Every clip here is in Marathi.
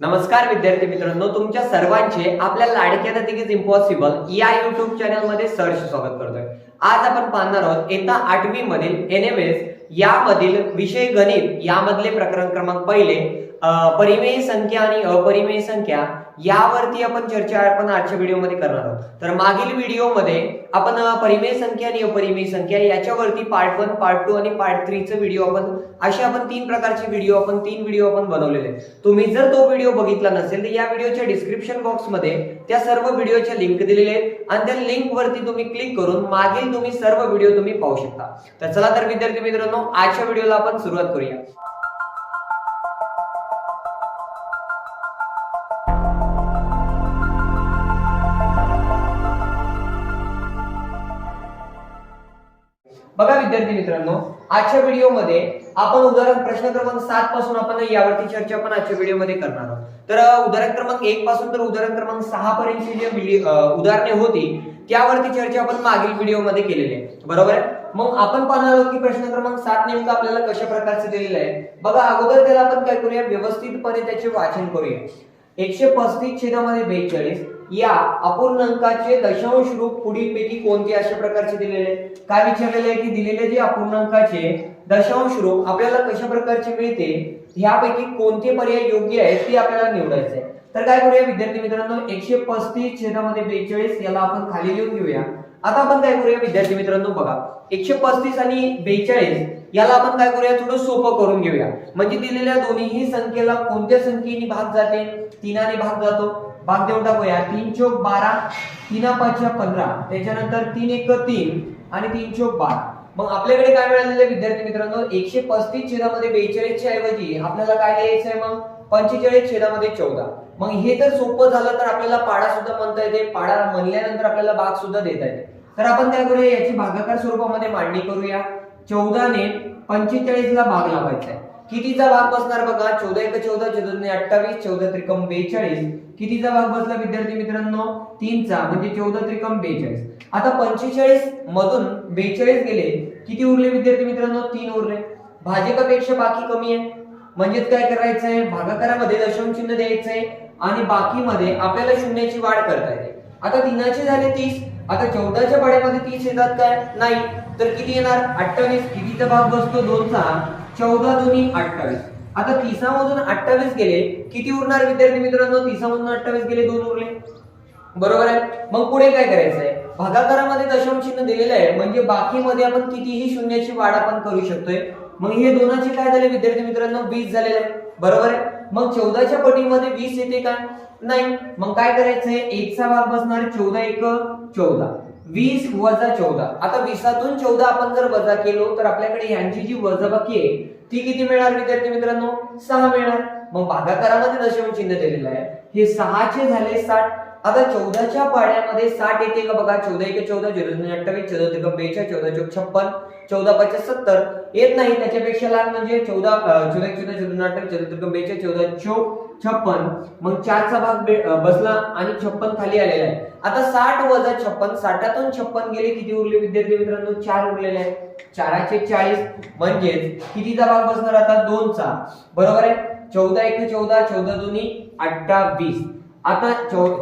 नमस्कार विद्यार्थी मित्रांनो तुमच्या सर्वांचे आपल्या लाडक्या नथिकीज इम्पॉसिबल या युट्यूब चॅनलमध्ये स्वागत करतोय. आज आपण पाहणार आहोत येत्या आठवी मधील एन एम एस यामधील विषय गणित यामधले प्रकरण क्रमांक पहिले परिमेय संख्या आणि अपरिमेय संख्या यावरती आपण चर्चा आपण आजच्या व्हिडिओमध्ये करणार आहोत. तर मागील व्हिडिओमध्ये आपण परिमेय संख्या आणि अपरिमेय संख्या याच्यावरती पार्ट वन पार्ट टू आणि पार्ट थ्रीचे व्हिडिओ आपण असे आपण तीन प्रकारचे व्हिडिओ आपण तीन व्हिडिओ आपण बनवलेले तुम्ही जर तो व्हिडिओ बघितला नसेल तर या व्हिडिओच्या डिस्क्रिप्शन बॉक्समध्ये त्या सर्व व्हिडिओच्या लिंक दिलेले आहेत आणि त्या लिंक वरती तुम्ही क्लिक करून मागील तुम्ही सर्व व्हिडिओ तुम्ही पाहू शकता. तर चला तर विद्यार्थी मित्रांनो आजच्या व्हिडिओला आपण सुरुवात करूया. बघा विद्यार्थी मित्रांनो आजच्या व्हिडिओमध्ये आपण उदाहरण प्रश्न क्रमांक सात पासून आपण यावरती चर्चा पण आजच्या व्हिडिओमध्ये करणार आहोत. तर उदाहरण क्रमांक एक पासून तर उदाहरण क्रमांक सहा पर्यंतची जे उदाहरणे होती त्यावरती चर्चा आपण मागील व्हिडिओमध्ये केलेली आहे. बरोबर आहे? मग आपण पाहणार आहोत की प्रश्न क्रमांक सात नेमका आपल्याला कशा प्रकारचे दिलेला आहे. बघा अगोदर त्याला आपण काय करूया व्यवस्थितपणे त्याचे वाचन करूया. एकशे पस्तीस छेदामध्ये बेचाळीस या अपूर्णांकाचे दशांश रूप पुढीलपैकी कोणते अशा प्रकारचे दिलेले? काय विचारलेले आहे की दिलेले जे अपूर्णांकाचे दशांश रूप आपल्याला कशा प्रकारचे मिळते? ह्यापैकी कोणते पर्याय योग्य आहेत ते आपल्याला निवडायचे आहे तर काय करूया विद्यार्थी मित्रांनो? एकशे पस्तीस छेदामध्ये बेचाळीस याला आपण खाली लिहून घेऊया. आता आपण काय करूया विद्यार्थी मित्रांनो? बघा एकशे पस्तीस आणि बेचाळीस याला आपण काय करूया? थोडं सोपं करून घेऊया. म्हणजे दिलेल्या दोन्हीही संख्येला कोणत्या संख्येने भाग जाते? तीनाने भाग जातो. भाग देऊन टाकूया. तीन चोक बारा तीन पाचशे पंधरा. त्याच्यानंतर तीन एक तीन आणि तीन चोक बारा. मग आपल्याकडे काय मिळालेलं विद्यार्थी मित्रांनो? एकशे पस्तीस छेदामध्ये बेचाळीसच्या ऐवजी आपल्याला काय लिहायचं आहे मग? पंचेचाळीस छेदामध्ये चौदा. मग हे तर सोपं झालं तर आपल्याला पाडा सुद्धा म्हणता येते. पाडा म्हणल्यानंतर आपल्याला भाग सुद्धा देता येते. तर आपण काय करूया याची भागाकार स्वरूपामध्ये मांडणी करूया. चौदाने पंचेचाळीसला भाग लावायचा आहे. कितीचा भाग बसणार बघा? चौदा एक चौदा चौदा अठ्ठावीस चौदा त्रिकम बेचाळीस. कितीचा भाग बसला विद्यार्थी मित्रांनो? तीनचा म्हणजे चौदा त्रिकम बेचाळीस. आता पंचेचाळीस मधून बेचाळीस गेले. किती उरले विद्यार्थी मित्रांनो? तीन उरले. भाजकापेक्षा बाकी कमी आहे. म्हणजेच काय करायचंय? भागाकारामध्ये दशम चिन्ह द्यायचंय आणि बाकीमध्ये आपल्याला शून्याची वाढ करता येते. आता तीनाचे झाले तीस. आता चौदाच्या पाड्यामध्ये तीस येतात काय? नाही. तर किती येणार? अठ्ठावीस. कितीचा भाग बसतो? दोनचा. चौदा दोन्ही अठ्ठावीस. आता तीसामधून अठ्ठावीस गेले किती उरणार विद्यार्थी मित्रांनो? तीसामधून अठ्ठावीस गेले दोन उरले. बरोबर आहे? मग पुढे काय करायचंय? भागाकारामध्ये दशम चिन्ह दिलेलं आहे म्हणजे बाकीमध्ये आपण कितीही शून्याची वाढ आपण करू शकतोय. मग हे दोनाचे काय झाले विद्यार्थी मित्रांनो? वीस झालेले आहे. बरोबर आहे? मग चौदाच्या पटीमध्ये वीस येते काय नाही. मग काय करायचंय? एकचा भाग बसणार चौदा एक चौदा. वीस वजा चौदा. आता वीसातून चौदा आपण जर वजा केलो तर आपल्याकडे यांची जी वजाबाकी आहे ती किती मिळणार विद्यार्थी मित्रांनो? सहा मिळणार. मग भागाकारामध्ये दशम चिन्ह दिलेलं आहे. हे सहाचे झाले साठ. आता चौदाच्या पाड्यामध्ये साठ येते का बघा? चौदा म्हणजे एक चौदा झिरो दोन अठ्ठावीस चौदा ते बेचाळीस चौदा चौक छप्पन चौदा पाच सत्तर. येत नाही त्याच्यापेक्षा लहान म्हणजे चौदा चौदा चौदा चौदा अठ्ठावीस चौदा ते बेचाळीस चौदा चौक छप्पन मग चारचा भाग बसला आणि छप्पन खाली आलेला आहे. आता साठ वजा छप्पन साठातून छप्पन गेले किती उरले विद्यार्थी मित्रांनो? चार उरलेले आहेत. चाराचे चाळीस म्हणजेच कितीचा भाग बसणार आता? दोनचा. बरोबर आहे? चौदा एक चौदा चौदा दोन्ही अठ्ठावीस आता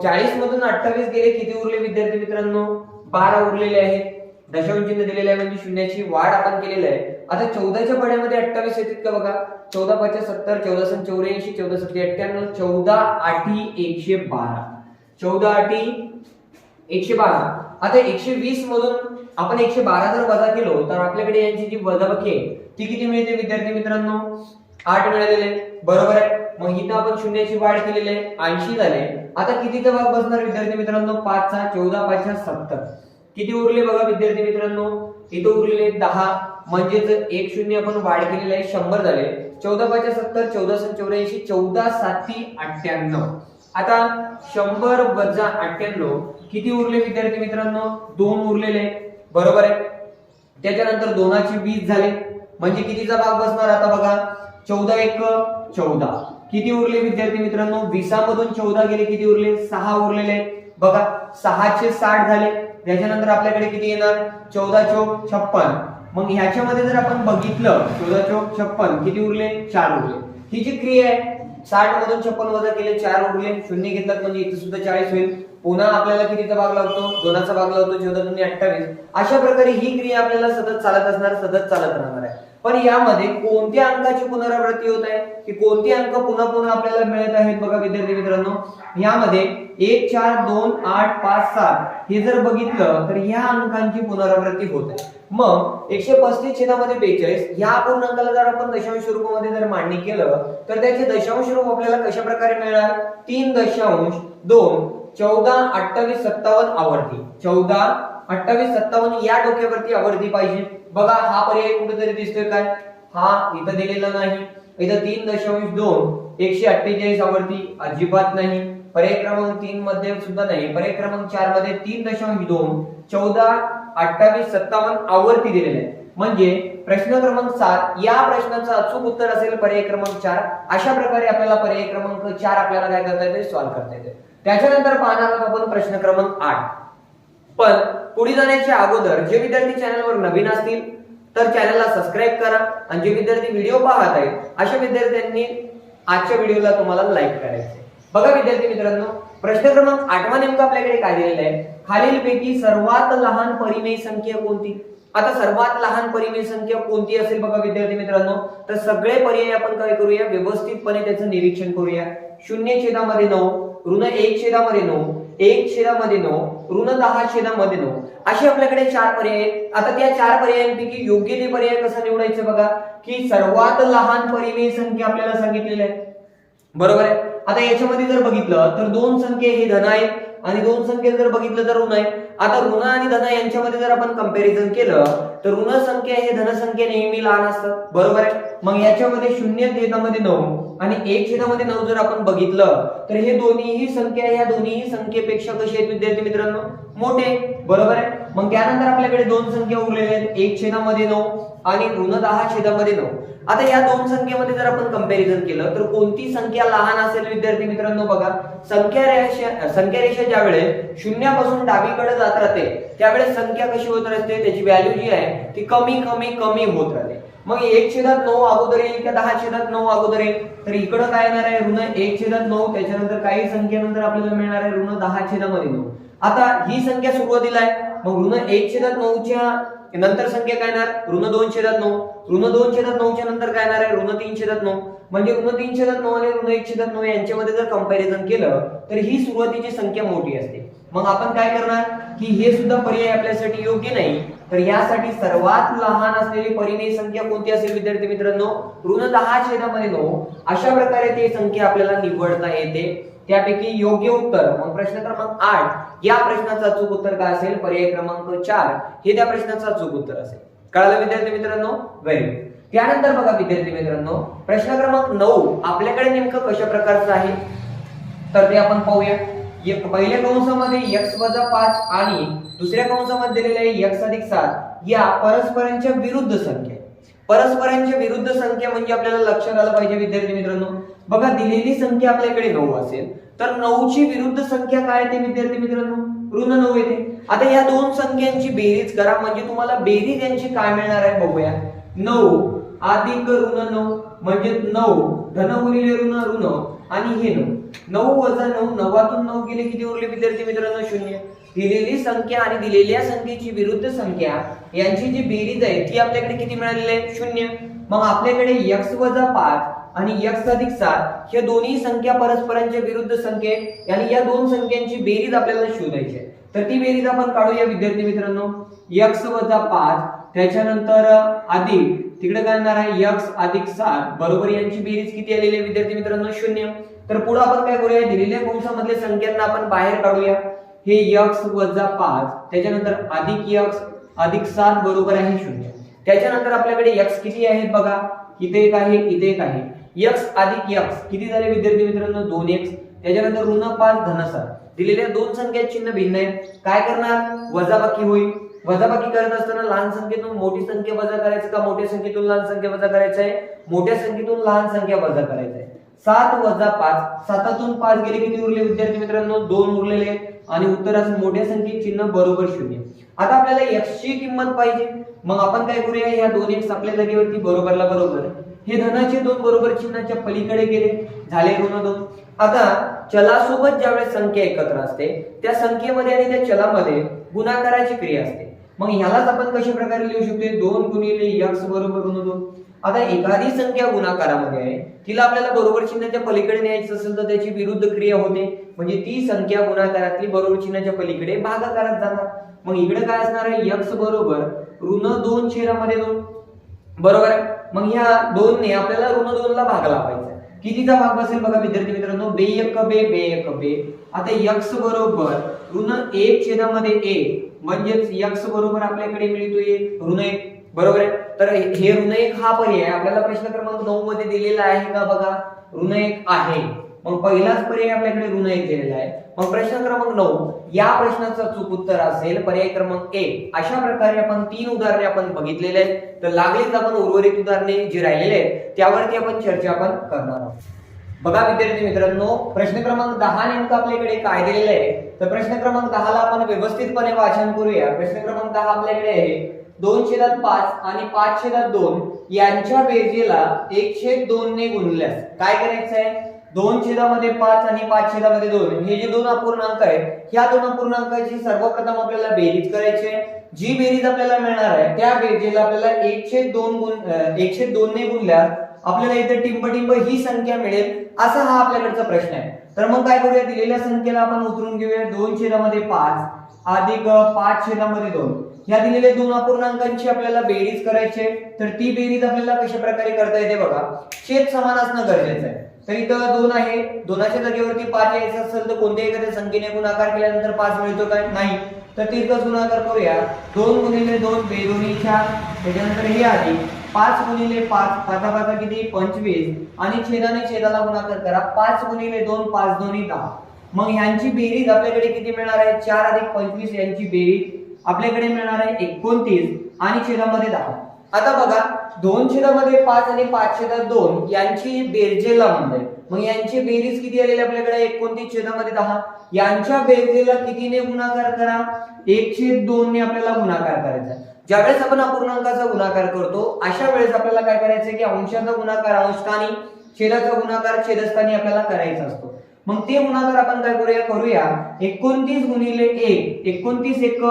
चाळीस मधून अठ्ठावीस गेले किती उरले विद्यार्थी मित्रांनो? बारा उरलेले आहेत. दशांश दिलेले आहे म्हणजे शून्याची वाढ आपण केलेली आहे. आता चौदाच्या पड्यामध्ये अठ्ठावीस येतात का बघा? चौदा पाच सत्तर चौदा सन चौऱ्याऐंशी चौदा सत्ते अठ्ठ्याण्णव चौदा आठी एकशे बारा. चौदा आठी एकशे बारा. आता एकशे वीस मधून आपण एकशे बारा जर वजा केलो तर आपल्याकडे यांची जी वजाबाकी आहे ती किती मिळते विद्यार्थी मित्रांनो? आठ मिळालेले. बरोबर आहे. मग इथं आपण शून्याची वाढ केलेली आहे ऐंशी झाले. आता कितीचा भाग बसणार विद्यार्थी मित्रांनो? पाचचा चौदा पाचशा सत्तर. किती उरले बघा विद्यार्थी मित्रांनो? इथं उरलेले दहा म्हणजेच एक शून्य आपण वाढ केलेली आहे शंभर झाले. चौदा पाचशे सत्तर चौदा सात चौऱ्याऐंशी चौदा साती अठ्ठ्याण्णव. आता शंभर वजा अठ्ठ्याण्णव किती उरले विद्यार्थी मित्रांनो? दोन उरलेले. बरोबर आहे? त्याच्यानंतर दोनाचे वीस झाले. म्हणजे कितीचा भाग बसणार आता बघा? चौदा एक चौदा. किती उरले विद्यार्थी मित्रांनो? विसामधून चौदा गेले किती उरले? सहा उरलेले. आहेत. बघा सहाशे साठ झाले. त्याच्यानंतर आपल्याकडे किती येणार? चौदा चौक छप्पन. मग ह्याच्यामध्ये जर आपण बघितलं चौदा चौक छप्पन किती उरले? चार उरले. ही जी क्रिया आहे साठ मधून छप्पन वजा केले चार उरले. शून्य घेतलात म्हणजे इथे सुद्धा चाळीस होईल. पुन्हा आपल्याला कितीचा भाग लावतो दोनाचा भाग लावतो चौदा दोन्ही अठ्ठावीस. अशा प्रकारे ही क्रिया आपल्याला सतत चालत असणार सतत चालत राहणार आहे. पण यामध्ये कोणत्या अंकाची पुनरावृत्ती होत आहे? की कोणती अंक पुन्हा पुन्हा आपल्याला मिळत आहेत बघा विद्यार्थी मित्रांनो? यामध्ये एक चार दोन आठ पाच सात हे जर बघितलं तर या अंकांची पुनरावृत्ती होत आहे. मग एकशे पस्तीस छेदामध्ये बेचाळीस या पूर्णांकाला जर आपण दशांश रूपामध्ये जर मांडणी केलं तर त्याचे दशांश रूप आपल्याला कशा प्रकारे मिळणार? तीन दशांश दोन चौदा अठ्ठावीस सत्तावन्न आवर्ती चौदा अठ्ठावीस सत्तावन्न या डोक्यावरती आवर्ती पाहिजे. बघा हा पर्याय कुठेतरी दिसतोय काय? हा इथं दिलेला नाही. इथं तीन दशांश दोन एकशे अठ्ठेचाळीस आवर्ती अजिबात नाही. पर्याय क्रमांक तीन मध्ये सुद्धा नाही. पर्याय क्रमांक चारमध्ये तीन दशांश दोन चौदा अठ्ठावीस सत्तावन्न आवर्ती दिलेले आहे म्हणजे प्रश्न क्रमांक सात या प्रश्नाचं अचूक उत्तर असेल पर्याय क्रमांक चार. अशा प्रकारे आपल्याला पर्याय क्रमांक चार आपल्याला काय करता येते सॉल्व्ह करता येते त्याच्यानंतर पाहणार आहोत आपण प्रश्न क्रमांक आठ. पण पुढे जाण्याच्या अगोदर जे विद्यार्थी चॅनलवर नवीन असतील तर चॅनलला सबस्क्राईब करा आणि जे विद्यार्थी व्हिडिओ पाहत आहेत अशा विद्यार्थ्यांनी आजच्या व्हिडिओला तुम्हाला लाईक करायचे बघा विद्यार्थी मित्रांनो प्रश्न क्रमांक आठवा नेमका आपल्याकडे काय दिलेला आहे? खालीलपैकी सर्वात लहान परिमेय संख्या कोणती? आता सर्वात लहान परिमेय संख्या कोणती असेल बघा विद्यार्थी मित्रांनो? तर सगळे पर्याय आपण काय करूया? व्यवस्थितपणे त्याचं निरीक्षण करूया. शून्य छेदामध्ये नऊ ऋण एक छेदामध्ये नऊ एक छेदामध्ये नऊ ऋण दहा छेदामध्ये नऊ असे आपल्याकडे चार पर्याय आहेत. आता त्या चार पर्यायांपैकी योग्य ते पर्याय कसा निवडायचं बघा? की सर्वात लहान परिमेय संख्या आपल्याला सांगितलेली आहे. बरोबर आहे? आता याच्यामध्ये जर बघितलं तर दोन संख्या हे धन आहेत आणि दोन संख्या जर बघितलं तर ऋण आहे आता ऋण आणि धन यांच्यामध्ये जर आपण कंपॅरिझन केलं तर ऋण संख्या हे धनसंख्या नेहमी लहान असतात. बरोबर आहे? मग याच्यामध्ये शून्य छेदामध्ये नऊ आणि एक छेदामध्ये नऊ जर आपण बघितलं तर हे दोन्हीही संख्या या दोन्हीही संख्येपेक्षा कशी आहेत विद्यार्थी मित्रांनो? मोठे. बरोबर आहे? मग त्यानंतर आपल्याकडे दोन संख्या उरलेल्या आहेत. एक छेदामध्ये नऊ आणि ऋण दहा छेदामध्ये नऊ. आता या दोन संख्येमध्ये जर आपण कंपॅरिझन केलं तर कोणती संख्या लहान असेल विद्यार्थी मित्रांनो बघा. संख्या रेषा संख्या रेषा ज्यावेळेस शून्यापासून डावीकडे जात राहते त्यावेळेस संख्या कशी होत राहते? त्याची व्हॅल्यू जी आहे ती कमी कमी कमी होत राहते. मग एक छेदात नऊ अगोदर येईल किंवा दहा छेदात नऊ अगोदर येईल? तर इकडं काय येणार आहे ऋण? एक छेदात नऊ त्याच्यानंतर काही संख्येनंतर आपल्याला मिळणार आहे ऋण दहा छेदामध्ये नऊ. आता ही संख्या सुरुवातीला आहे. मग ऋण एक छेदात नऊच्या नंतर संख्या काय येणार? ऋण दोन छेदात नऊ. ऋण दोन छेदात नऊच्या नंतर काय येणार आहे? ऋण तीन छेदात नऊ. म्हणजे ऋण तीन छेदात नऊ आणि ऋण एक छेदात नऊ यांच्यामध्ये जर कंपॅरिझन केलं तर ही सुरुवातीची संख्या मोठी असते. मग आपण काय करणार? की हे सुद्धा पर्याय आपल्यासाठी योग्य नाही तर यासाठी सर्वात लहान असलेली परिमेय संख्या कोणती असेल विद्यार्थी मित्रांनो? ऋण दहा छेदामध्ये नऊ. अशा प्रकारे ती संख्या आपल्याला निवडता येते. त्यापैकी योग्य उत्तर मग प्रश्न क्रमांक आठ या प्रश्नाचा अचूक उत्तर काय असेल? पर्याय क्रमांक चार हे त्या प्रश्नाचं अचूक उत्तर असेल. कळालं विद्यार्थी मित्रांनो? वेरी त्यानंतर बघा विद्यार्थी मित्रांनो प्रश्न क्रमांक नऊ आपल्याकडे नेमकं कशा प्रकारचं आहे? तर ते आपण पाहूया. पहिल्या कंसामध्ये x वजा पाच आणि दुसऱ्या कंसामध्ये दिलेले आहे अधिक सात. या परस्परांच्या विरुद्ध संख्या. परस्परांच्या विरुद्ध संख्या म्हणजे आपल्याला लक्षात आलं पाहिजे विद्यार्थी मित्रांनो. बघा दिलेली संख्या आपल्याकडे नऊ असेल तर नऊची विरुद्ध संख्या काय येते विद्यार्थी मित्रांनो? ऋण नऊ येते. आता या दोन संख्यांची बेरीज करा म्हणजे तुम्हाला बेरीज यांची काय मिळणार आहे बघूया. नऊ अधिक ऋण नऊ म्हणजे नऊ धन उरले ऋण ऋण आणि हे नऊ. नऊ वजा नऊ नवातून नऊ गेले किती उरले विद्यार्थी मित्रांनो? शून्य. दिलेली संख्या आणि दिलेल्या संख्येची विरुद्ध संख्या यांची जी बेरीज आहे ती आपल्याकडे किती मिळालेली आहे? शून्य. मग आपल्याकडे x वजा पाच आणि यक्ष अधिक सात ह्या दोन्ही संख्या परस्परांच्या विरुद्ध संख्या आहेत. आणि या दोन संख्यांची बेरीज आपल्याला शोधायची आहे. तर ती बेरीज आपण काढूया विद्यार्थी मित्रांनो. यक्ष वजा पाच त्याच्यानंतर अधिक. तिकडे काय येणार आहे यक्ष अधिक सात. बरोबर यांची बेरीज किती आलेली आहे विद्यार्थी मित्रांनो? शून्य. तर पुढे आपण काय करूया? दिलेल्या कंसामधल्या संख्यांना आपण बाहेर काढूया. हे यक्ष वजा पाच त्याच्यानंतर अधिक यक्ष अधिक सात बरोबर आहे शून्य. त्याच्यानंतर आपल्याकडे यक्ष किती आहेत बघा? इथे एक आहे इथे एक आहे. एक्स अधिक एक्स किती झाले विद्यार्थी मित्रांनो? दोन एक्स त्याच्यानंतर ऋण पाच धन दिलेल्या दोन संख्या चिन्ह भिन्न आहेत. काय करणार? वजाबाकी होईल. वजाबाकी करत असताना लहान संख्येतून मोठी संख्या वजा करायचं का? मोठ्या संख्येतून लहान संख्या वजा करायचं आहे? मोठ्या संख्येतून लहान संख्या वजा करायचं आहे. सात वजा पाच. सातातून पाच गेले किती उरले विद्यार्थी मित्रांनो? दोन उरलेले आणि उत्तर असं मोठ्या संख्येत चिन्ह बरोबर शून्य आता आपल्याला एक्सची किंमत पाहिजे. मग आपण काय करूया? या दोन एक्स आपल्या जागेवरती बरोबरला बरोबर हे धनाचे दोन बरोबर चिन्हाच्या पलीकडे गेले. झाले ऋण दोन. आता चलासोबत ज्यावेळेस संख्या एकत्र असते त्या संख्येमध्ये आणि त्या चलामध्ये गुणाकाराची क्रिया असते. मग ह्यालाच आपण कशा प्रकारे लिहू शकतो दोन गुणिले यक्स बरोबर ऋण दोन. आता एखादी संख्या गुणाकारामध्ये आहे तिला आपल्याला बरोबर चिन्हाच्या पलीकडे न्यायचं असेल तर त्याची विरुद्ध क्रिया होते. म्हणजे ती संख्या गुणाकारातली बरोबर चिन्हाच्या पलीकडे भागाकारात जाणार. मग इकडे काय असणार आहे? यक्स बरोबर ऋण दोन छेदामध्ये दोन. बरोबर आहे? मग ह्या दोनने आपल्याला ऋण दोनला भाग लावायचा कितीचा भाग बसेल बघा विद्यार्थी मित्रांनो? बे एक बे बे एक बे. आता यक्स बरोबर ऋण एक छेदामध्ये एक म्हणजेच यक्स बरोबर आपल्याकडे मिळतो ऋण एक. बरोबर आहे? तर हे ऋण एक हा पर्याय आपल्याला प्रश्न क्रमांक नऊ मध्ये दिलेला आहे का बघा? ऋण एक आहे. मग पहिलाच पर्याय आपल्याकडे ऋण एक दिलेला आहे. मग प्रश्न क्रमांक नऊ या प्रश्नाचं चूक उत्तर असेल पर्याय क्रमांक एक. अशा प्रकारे आपण तीन उदाहरणे आपण बघितलेले आहेत. तर लागलीच आपण उर्वरित उदाहरणे जी राहिलेले आहेत त्यावरती आपण चर्चा आपण करणार आहोत. बघा विद्यार्थी मित्रांनो प्रश्न क्रमांक दहा नेमकं आपल्याकडे काय दिलेलं आहे? तर प्रश्न क्रमांक दहाला आपण व्यवस्थितपणे वाचन करूया. प्रश्न क्रमांक दहा आपल्याकडे आहे. दोन छेदात पाच आणि पाच छेदात दोन यांच्या बेरजेला एक छेद दोन ने गुणल्यास काय करायचं आहे दोन छेदामध्ये पाच आणि पाच छेदामध्ये दोन. हे जे दोन अपूर्णांक आहेत ह्या दोन अपूर्णांकाची सर्वप्रथम आपल्याला बेरीज करायची आहे. जी बेरीज आपल्याला मिळणार आहे त्या बेरजेला आपल्याला एकशे दोन गुण एकशे दोन ने गुणल्यास आपल्याला इथे टिंबटिंब ही संख्या मिळेल असा हा आपल्याकडचा प्रश्न आहे. तर मग काय करूया दिलेल्या संख्येला आपण उतरून घेऊया. दोन छेदामध्ये पाच अधिक पाच छेदामध्ये दोन. ह्या दिलेल्या दोन अपूर्णांकांची आपल्याला बेरीज करायची आहे. तर ती बेरीज आपल्याला कशा प्रकारे करता येते बघा. छेद समान असणं गरजेचं आहे. तर इथं दोन आहे. दोनाच्या जागेवरती पाच यायचं असेल तर कोणत्याही एखाद्या संख्येने गुणाकार केल्यानंतर पाच मिळतो काय नाही. तर तिथंच गुणाकार करूया. दोन गुणिले दोन बेदोनी चार. त्याच्यानंतर हे आधी पाच गुणिले पाच पाचा पाचा किती? पंचवीस. आणि छेदाने छेदाला गुणाकार करा. पाच गुणिले दोन पाच दोन्ही दहा. मग ह्यांची बेरीज आपल्याकडे किती मिळणार आहे? चार अधिक पंचवीस यांची बेरीज आपल्याकडे मिळणार आहे एकोणतीस. आणि छेदामध्ये दहा. आता बघा दोन छेदामध्ये पाच आणि पाच छेदात दोन यांची बेरजेला म्हणताय मग यांची बेरीज किती आलेली आपल्याकडे? एकोणतीस छेदामध्ये दहा. यांच्या बेरजेला कितीने गुणाकार करा? एक छेद दोन ने आपल्याला गुणाकार करायचा ज्यावेळेस आपण अपूर्णांकाचा गुणाकार करतो अशा वेळेस आपल्याला काय करायचं की अंशाचा गुणाकार अंशस्थानी छेदाचा गुणाकार छेदस्थानी आपल्याला करायचा असतो. मग ते गुणाकार आपण काय करूया? करूया. एकोणतीस गुणिले एक एकोणतीस एक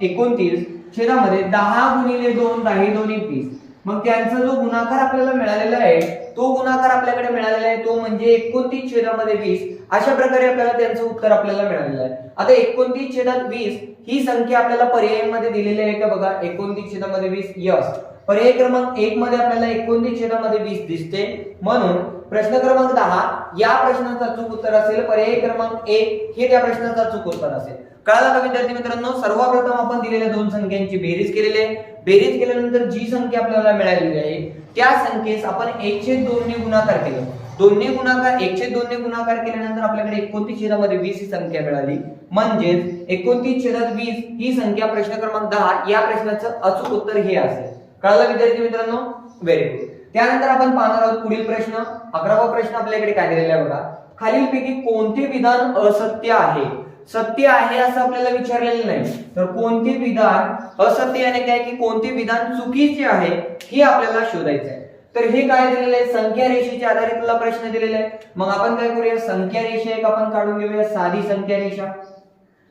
एकोणतीस. छेदामध्ये दहा गुणिले दोन दहा दोन्ही वीस मग त्यांचा जो गुणाकार आपल्याला मिळालेला आहे तो गुणाकार आपल्याकडे मिळालेला आहे तो म्हणजे एकोणतीस छेदामध्ये वीस. अशा प्रकारे आपल्याला त्यांचं उत्तर आपल्याला मिळालेलं आहे. आता एकोणतीस छेदात वीस ही संख्या आपल्याला पर्यायांमध्ये दिलेली आहे का बघा? एकोणतीस छेदामध्ये वीस यस. पर्याय क्रमांक एक मध्ये आपल्याला एकोणतीस छेदामध्ये वीस दिसते. म्हणून प्रश्न क्रमांक दहा या प्रश्नाचा चूक उत्तर असेल. पर्याय क्रमांक एक हे त्या प्रश्नाचा चूक उत्तर असेल. कळालं का विद्यार्थी मित्रांनो? सर्वप्रथम आपण दिलेल्या दोन संख्यांची बेरीज केलेली आहे. बेरीज केल्यानंतर जी संख्या आपल्याला मिळालेली आहे त्या संख्येस आपण एकशे दोन ने गुणाकार केला. दोन्ही गुणाकार एकशे दोन ने गुणाकार केल्यानंतर आपल्याकडे एकोणतीस छेदामध्ये वीस ही संख्या मिळाली. म्हणजेच एकोणतीस छेदात वीस ही संख्या प्रश्न क्रमांक दहा या प्रश्नाचं अचूक उत्तर हे असेल. कळालं विद्यार्थी मित्रांनो? व्हेरी गुड त्यानंतर आपण पाहणार आहोत पुढील प्रश्न. अकरावा प्रश्न आपल्याकडे काय दिलेला आहे बघा. खालीलपैकी कोणते विधान असत्य आहे? सत्य आहे असं आपल्याला विचारलेलं नाही. तर कोणते विधान असत्य आणि काय की कोणते विधान चुकीचे आहे हे आपल्याला शोधायचं आहे. तर हे काय दिलेलं आहे? संख्या रेषेच्या आधारे तुला प्रश्न दिलेला आहे. मग आपण काय करूया? संख्या रेषा एक आपण काढून घेऊया. साधी संख्या रेषा.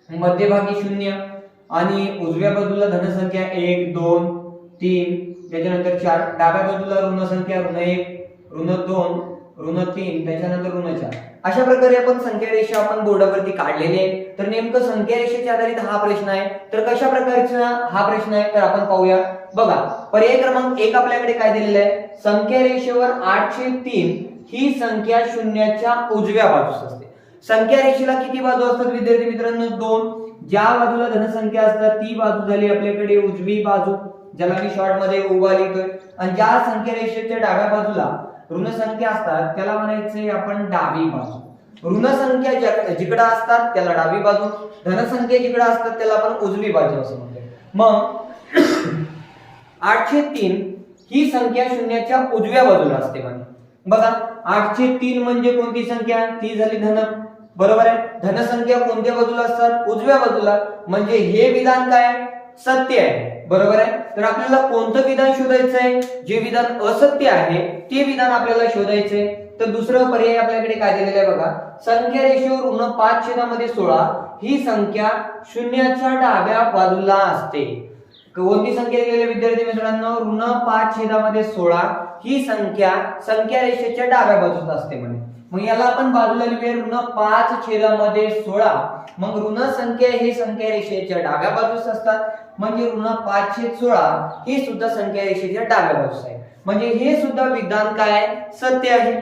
मध्यभागी शून्य आणि उजव्या बाजूला धनसंख्या एक दोन तीन. त्याच्यानंतर चार. डाव्या बाजूला ऋण संख्या ऋण एक ऋण दोन ऋण तीन. त्याच्यानंतर ऋण चार. अशा प्रकारे आपण संख्या रेषा आपण बोर्डावरती काढलेली आहे. तर नेमकं संख्या रेषेच्या आधारित हा प्रश्न आहे. तर कशा प्रकारचा हा प्रश्न आहे तर आपण पाहूया. बघा पर्याय क्रमांक एक आपल्याकडे काय दिलेलं आहे? संख्या रेषेवर आठशे तीन ही संख्या शून्याच्या उजव्या बाजूस असते. संख्या रेषेला किती बाजू असतात विद्यार्थी मित्रांनो? दोन. ज्या बाजूला धनसंख्या असतात ती बाजू झाली आपल्याकडे उजवी बाजू ज्याला मी शॉर्टमध्ये उभा लिहितोय. आणि ज्या संख्या रेषेच्या डाव्या बाजूला ऋण संख्या असतात त्याला म्हणायचे आपण डावी बाजू. ऋण संख्या ज्या- असतात त्याला डावी बाजू. धनसंख्या जिकडे असतात त्याला आपण उजवी बाजू असं म्हणतो मग आठशे तीन ही संख्या शून्याच्या उजव्या बाजूला असते म्हणे. बघा आठशे तीन म्हणजे कोणती संख्या? ती झाली धन. बरोबर आहे? धनसंख्या कोणत्या बाजूला असतात? उजव्या बाजूला. म्हणजे हे विधान काय? आहे? सत्य आहे. बरोबर आहे? तर आपल्याला कोणतं विधान शोधायचं आहे? जे विधान असत्य आहे ते विधान आपल्याला शोधायचंय तर दुसरं पर्याय आपल्याकडे काय दिलेलं आहे बघा? संख्या रेषेवर ऋण पाच छेदामध्ये सोळा. ही संख्या शून्याच्या डाव्या बाजूला असते. कोणती संख्या दिलेली विद्यार्थी मित्रांनो? ऋण पाच छेदामध्ये सोळा. ही संख्या संख्या रेषेच्या डाव्या बाजूला असते म्हणे. मग याला आपण बाजूला लिहूया ऋण पाच छेदामध्ये सोळा. मग ऋण संख्या ही संख्या रेषेच्या डाव्या बाजूस असतात. म्हणजे ऋण पाच छेद सोळा ही सुद्धा संख्या रेषेच्या डाव्या बाजूस आहे. म्हणजे हे सुद्धा विधान काय आहे? सत्य आहे.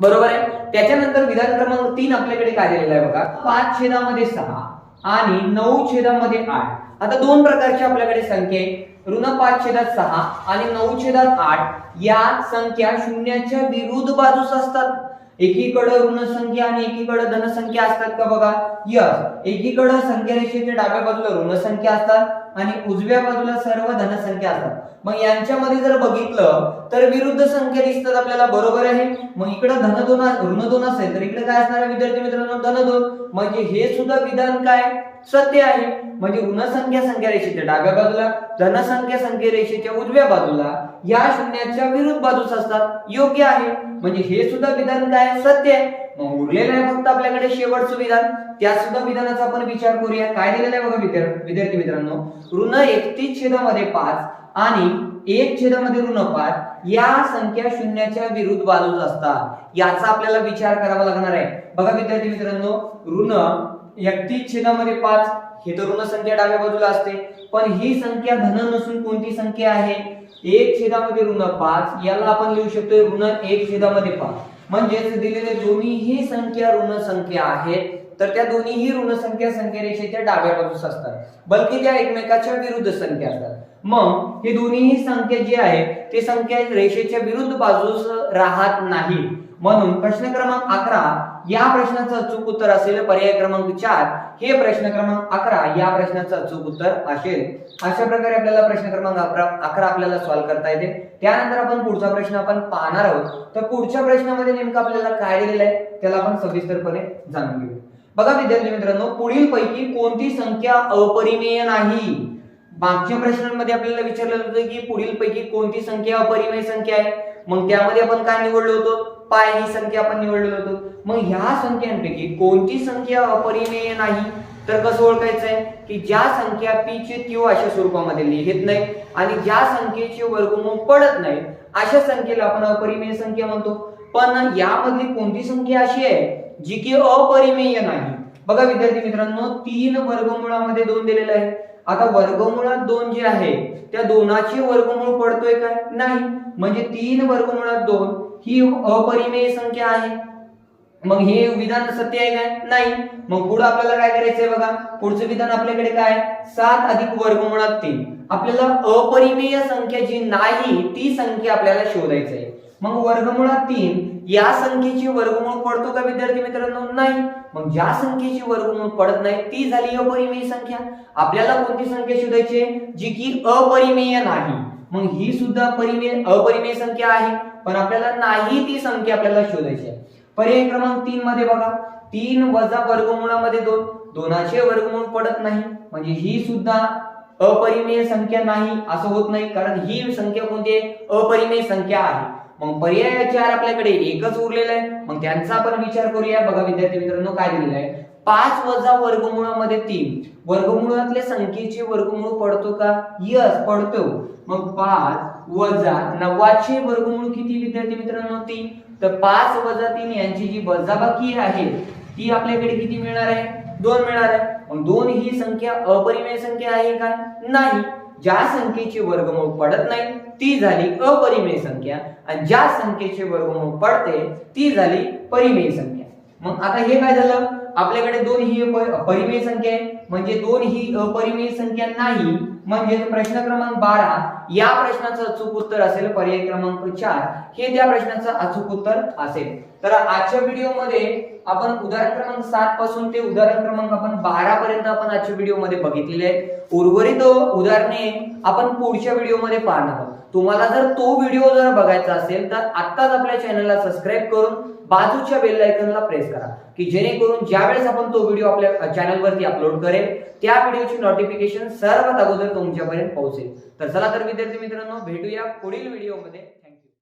बरोबर आहे? त्याच्यानंतर विधान क्रमांक तीन आपल्याकडे काय दिलेलं आहे बघा. पाच छेदामध्ये सहा आणि नऊ छेदामध्ये आठ. आता दोन प्रकारचे आपल्याकडे संख्या आहे ऋण पाच छेदात सहा आणि नऊ छेदात आठ. या संख्या शून्याच्या विरुद्ध बाजूस असतात. एकीकडे ऋणसंख्या आणि एकीकडे धनसंख्या असतात का बघा? यस एकीकडे संख्या रेषेच्या डाव्या बाजूला ऋणसंख्या असतात आणि उजव्या बाजूला सर्व धनसंख्या असतात. मग यांच्यामध्ये जर बघितलं तर विरुद्ध संख्या दिसतात आपल्याला. बरोबर आहे? मग इकडे धन दोन ऋण दोन असेल तर इकडे काय असणार विद्यार्थी मित्रांनो? धन दोन म्हणजे हे सुद्धा विधान काय? सत्य आहे. म्हणजे ऋणसंख्या संख्या रेषेच्या डाव्या बाजूला धनसंख्या संख्या रेषेच्या उजव्या बाजूला या शून्याच्या विरुद्ध बाजूस असतात. योग्य आहे. म्हणजे हे सुद्धा विधान काय सत्य आहे. मग उरलेलं आहे फक्त आपल्याकडे शेवटचं विधान. त्या सुद्धा विधानाचा आपण विचार करूया. काय दिलेलं आहे बघा विद्यार्थी मित्रांनो? ऋण एकतीस छेदामध्ये पाच आणि एक छेदामध्ये ऋण पाच या संख्या शून्याच्या विरुद्ध बाजूस असतात. याचा आपल्याला विचार करावा लागणार आहे. बघा विद्यार्थी मित्रांनो ऋण एकतीस छेदामध्ये पाच हे तर ऋण संख्या डाव्या बाजूला असते. पण ही संख्या धन नसून कोणती संख्या आहे? एक छेदामध्ये ऋण पाच याला आपण लिहू शकतो ऋण एक छेदामध्ये पाच. म्हणजेच दिलेले दोन्हीही संख्या ऋण संख्या आहेत तर त्या दोन्हीही ऋण संख्या संख्या रेषेच्या डाव्या बाजूस असतात. बलकी त्या एकमेकाच्या विरुद्ध संख्या असतात. मग हे दोन्हीही संख्या जी आहे ते संख्या रेषेच्या विरुद्ध बाजूस राहत नाही. म्हणून प्रश्न क्रमांक अकरा या प्रश्नाचं अचूक उत्तर असेल पर्याय क्रमांक चार. हे प्रश्न क्रमांक अकरा या प्रश्नाचं अचूक उत्तर असेल. अशा प्रकारे आपल्याला प्रश्न क्रमांक अकरा अकरा आपल्याला सॉल्व्ह करता येते. त्यानंतर आपण पुढचा प्रश्न आपण पाहणार आहोत. तर पुढच्या प्रश्नामध्ये नेमकं आपल्याला काय दिलेलं आहे त्याला आपण सविस्तरपणे जाणून घेऊ बघा विद्यार्थी मित्रांनो पुढील पैकी कोणती संख्या अपरिमेय नाही? मागच्या प्रश्नांमध्ये आपल्याला विचारलं होतं की पुढील पैकी कोणती संख्या अपरिमेय संख्या आहे? मग त्यामध्ये आपण काय निवडलो होतो? पाय ही संख्या आपण निवडलेलो होतो. मग ह्या संख्यांपैकी कोणती संख्या अपरिमेय नाही? तर कसं ओळखायचं आहे की ज्या संख्या पी चे क्यू अशा स्वरूपामध्ये लिहित नाही आणि ज्या संख्येचे वर्गमूळ पडत नाही अशा संख्येला आपण अपरिमेय संख्या म्हणतो. पण यामधली कोणती संख्या अशी आहे जी की अपरिमेय नाही? बघा विद्यार्थी मित्रांनो तीन वर्गमुळामध्ये दोन दिलेले आहे आता वर्गमुळात दोन जे आहे त्या दोनाचे वर्गमूळ पडतोय काय? नाही. म्हणजे तीन वर्गमुळात दोन ही अपरिमेय संख्या आहे. मग हे विधान सत्य आहे काय? नाही. मग पुढे आपल्याला काय करायचंय बघा? पुढचं विधान आपल्याकडे काय? सात अधिक वर्गमुळात तीन. आपल्याला अपरिमेय संख्या जी नाही ती संख्या आपल्याला शोधायची आहे मग वर्गमुळात तीन या संख्येची वर्गमूळ पडतो का विद्यार्थी मित्रांनो? नाही. मग ज्या संख्येची वर्गमूळ पडत नाही ती झाली अपरिमेय संख्या. आपल्याला कोणती संख्या शोधायची आहे? जी की अपरिमेय नाही. मग ही सुद्धा परिमेय अपरिमेय संख्या आहे. पण आपल्याला नाही ती संख्या आपल्याला शोधायची आहे. पर्याय क्रमांक तीन मध्ये बघा. तीन वजा वर्गमुळामध्ये दोन. दोनाचे वर्गमूळ पडत नाही. म्हणजे ही सुद्धा अपरिमेय संख्या नाही. असं होत नाही. कारण ही संख्या कोणती आहे? अपरिमेय संख्या आहे. मग पर्याय चार आपल्याकडे एकच उरलेला आहे. मग त्यांचा आपण विचार करूया. बघा विद्यार्थी मित्रांनो काय दिलेलं आहे. पाच वजा वर्गमुळामध्ये तीन. वर्गमुळातल्या संख्येचे वर्गमूळ पडतो का? यस पडतो. मग पाच वजा नव्वाचे वर्गमूळ किती विद्यार्थी मित्रांनो? तीन. तर पाच वजा तीन यांची जी वजाबाकी आहे ती आपल्याकडे किती मिळणार आहे? दोन मिळणार आहे. मग दोन ही संख्या अपरिमेय संख्या आहे का? नाही. ज्या संख्येचे वर्गमूळ पडत नाही ती झाली अपरिमेय संख्या. आणि ज्या संख्येचे वर्गमूळ पडते ती झाली परिमेय संख्या. मग आता हे काय झालं? आपल्याकडे दोन ही परिमेय संख्या आहे. म्हणजे दोन ही अपरिमेय संख्या नाही म्हणजे प्रश्न क्रमांक बारा या प्रश्नाचं अचूक उत्तर असेल पर्याय क्रमांक चार हे त्या प्रश्नाचं अचूक उत्तर असेल. तर आजच्या व्हिडिओमध्ये आपण उदाहरण क्रमांक सात पासून ते उदाहरण क्रमांक आपण बारा पर्यंत आपण आजच्या व्हिडिओमध्ये बघितलेले आहेत. उर्वरित उदाहरणे आपण पुढच्या व्हिडिओमध्ये पाहणार आहोत. तुम्हाला जर तो व्हिडिओ जर बघायचा असेल तर आत्ताच आपल्या चॅनलला सबस्क्राईब करून बाजूच्या बेल आयकनला प्रेस करा की जेणेकरून ज्यावेळेस आपण तो व्हिडिओ आपल्या चॅनलवरती अपलोड करेल त्या व्हिडिओची नोटिफिकेशन सर्वात अगोदर तुमच्यापर्यंत पोहोचेल. तर चला तर विद्यार्थी मित्रांनो भेटूया पुढील व्हिडिओमध्ये